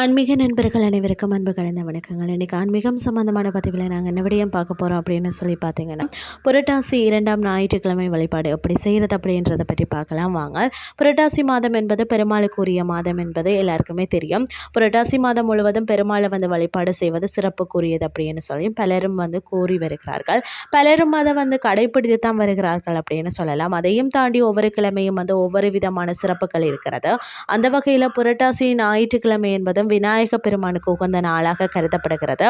ஆன்மீக நண்பர்கள் அனைவருக்கும் அன்பு கலந்த வணக்கங்கள். இன்றைக்கி ஆன்மீகம் சம்மந்தமான பதிவில் நாங்கள் என்ன விடயம் பார்க்க போகிறோம் அப்படின்னு சொல்லி பார்த்தீங்கன்னா புரட்டாசி இரண்டாம் ஞாயிற்றுக்கிழமை வழிபாடு. எப்படி செய்கிறது அப்படின்றத பற்றி பார்க்கலாம் வாங்க. புரட்டாசி மாதம் என்பது பெருமாளுக்குரிய மாதம் என்பது எல்லாருக்குமே தெரியும். புரட்டாசி மாதம் முழுவதும் பெருமாளை வந்து வழிபாடு செய்வது சிறப்புக்குரியது அப்படின்னு சொல்லி பலரும் வந்து கூறி வருகிறார்கள். பலரும் அதை வந்து கடைபிடித்து தான் வருகிறார்கள் அப்படின்னு சொல்லலாம். அதையும் தாண்டி ஒவ்வொரு கிழமையும் வந்து ஒவ்வொரு விதமான சிறப்புகள் இருக்கிறது. அந்த வகையில் புரட்டாசி ஞாயிற்றுக்கிழமை என்பது மாதம் விநாயக பெருமானுக்கு உகந்த நாளாக கருதப்படுகிறது.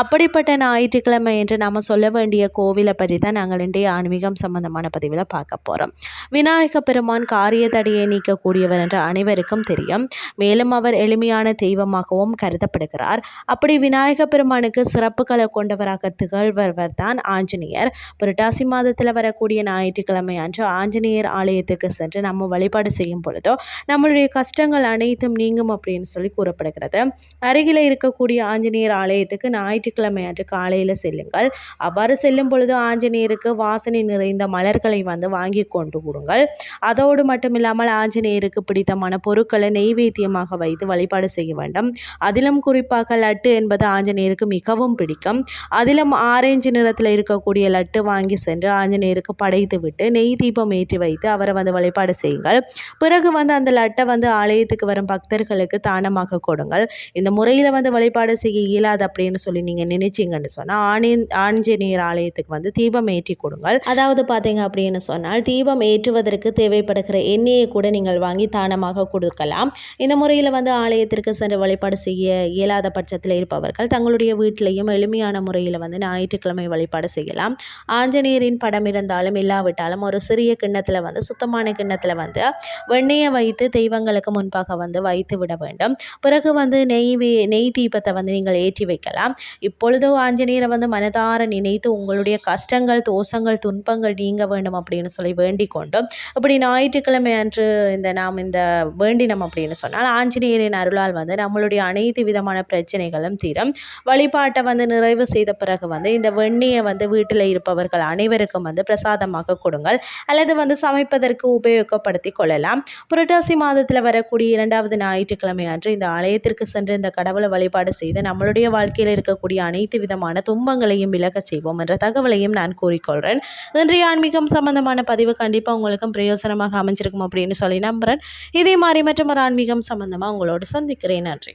அப்படிப்பட்ட ஞாயிற்றுக்கிழமை என்று நாம் சொல்ல வேண்டிய கோவிலை பற்றி தான் நாங்கள் இன்றைய ஆன்மீகம் சம்பந்தமான பதிவில் பார்க்க போகிறோம் விநாயக பெருமான் காரிய தடையை நீக்கக்கூடியவர் என்று அனைவருக்கும் தெரியும். மேலும் அவர் எளிமையான தெய்வமாகவும் கருதப்படுகிறார். அப்படி விநாயக பெருமானுக்கு சிறப்புகளை கொண்டவராக திகழ்வர் தான் ஆஞ்சநேயர். புரட்டாசி மாதத்தில் வரக்கூடிய ஞாயிற்றுக்கிழமை அன்று ஆஞ்சநேயர் ஆலயத்துக்கு சென்று நம்ம வழிபாடு செய்யும் பொழுதோ நம்மளுடைய கஷ்டங்கள் அனைத்தும் நீங்கும் அப்படின்னு சொல்லி கூறப்படுகிறது. இருக்கிறது அருகில் இருக்கக்கூடிய ஆஞ்சநேயர் ஆலயத்துக்கு ஞாயிற்றுக்கிழமை அன்று காலையில் செல்லுங்கள். அவ்வாறு செல்லும் பொழுது ஆஞ்சநேயருக்கு வாசனை நிறைந்த மலர்களை வந்து வாங்கி கொண்டு கொடுங்கள். அதோடு மட்டுமில்லாமல் ஆஞ்சநேயருக்கு பிடித்தமான பொருட்களை நெய்வேத்தியமாக வைத்து வழிபாடு செய்ய வேண்டும். அதிலும் குறிப்பாக லட்டு என்பது ஆஞ்சநேயருக்கு மிகவும் பிடிக்கும். அதிலும் ஆரஞ்சு நிறத்தில் இருக்கக்கூடிய லட்டு வாங்கி சென்று ஆஞ்சநேயருக்கு படைத்து விட்டு நெய் தீபம் ஏற்றி வைத்து அவரை வந்து வழிபாடு செய்யுங்கள். பிறகு வந்து அந்த லட்டை வந்து ஆலயத்துக்கு வரும் பக்தர்களுக்கு தானமாக கொடுங்க கொடுங்கள் இந்த முறையில் வந்து வழிபாடு செய்ய இயலாது அப்படின்னு சொல்லி நீங்கள் நினைச்சிங்கன்னு சொன்னால் ஆணி ஆஞ்சநேயர் ஆலயத்துக்கு வந்து தீபம் ஏற்றி கொடுங்கள். அதாவது பார்த்தீங்க அப்படின்னு சொன்னால் தீபம் ஏற்றுவதற்கு தேவைப்படுகிற எண்ணெயை கூட நீங்கள் வாங்கி தானமாக கொடுக்கலாம். இந்த முறையில் வந்து ஆலயத்திற்கு சென்று வழிபாடு செய்ய இயலாத பட்சத்தில் இருப்பவர்கள் தங்களுடைய வீட்டிலையும் எளிமையான முறையில் வந்து ஞாயிற்றுக்கிழமை வழிபாடு செய்யலாம். ஆஞ்சநேயரின் படம் இருந்தாலும் இல்லாவிட்டாலும் ஒரு சிறிய கிண்ணத்தில் வந்து சுத்தமான கிண்ணத்தில் வந்து வெண்ணெயை வைத்து தெய்வங்களுக்கு முன்பாக வந்து வைத்து விட வேண்டும். பிறகு வந்து நெய் நெய் தீபத்தை வந்து நீங்கள் ஏற்றி வைக்கலாம். இப்பொழுதோ ஆஞ்சநேயரை வந்து மனதார நினைத்து உங்களுடைய கஷ்டங்கள் தோஷங்கள் துன்பங்கள் நீங்க வேண்டும் அப்படின்னு சொல்லி வேண்டிக் கொண்டோம் அப்படி ஞாயிற்றுக்கிழமை அன்று இந்த நாம் இந்த வேண்டினம் அப்படின்னு சொன்னால் ஆஞ்சநேயரின் அருளால் வந்து நம்மளுடைய அனைத்து விதமான பிரச்சனைகளும் தீரும். வழிபாட்டை வந்து நிறைவு செய்த பிறகு வந்து இந்த வெண்ணியை வந்து வீட்டில் இருப்பவர்கள் அனைவருக்கும் வந்து பிரசாதமாக கொடுங்கள். அல்லது வந்து சமைப்பதற்கு உபயோகப்படுத்தி கொள்ளலாம். புரட்டாசி மாதத்தில் வரக்கூடிய இரண்டாவது ஞாயிற்றுக்கிழமை அன்று இந்த ஆலயத்தை ஆலயத்திற்கு சென்று இந்த கடவுளை வழிபாடு செய்து நம்மளுடைய வாழ்க்கையில் இருக்கக்கூடிய அனைத்து விதமான துன்பங்களையும் விலகச் செய்வோம் என்ற தகவலையும் நான் கூறிக்கொள்கிறேன் இன்றைய ஆன்மீகம் சம்பந்தமான பதிவு கண்டிப்பாக உங்களுக்கும் பிரயோசனமாக அமைஞ்சிருக்கும் அப்படின்னு சொல்லி நம்புகிறேன் இதே மாதிரி மற்றும் ஒரு ஆன்மீகம் சம்பந்தமாக உங்களோடு சந்திக்கிறேன். நன்றி.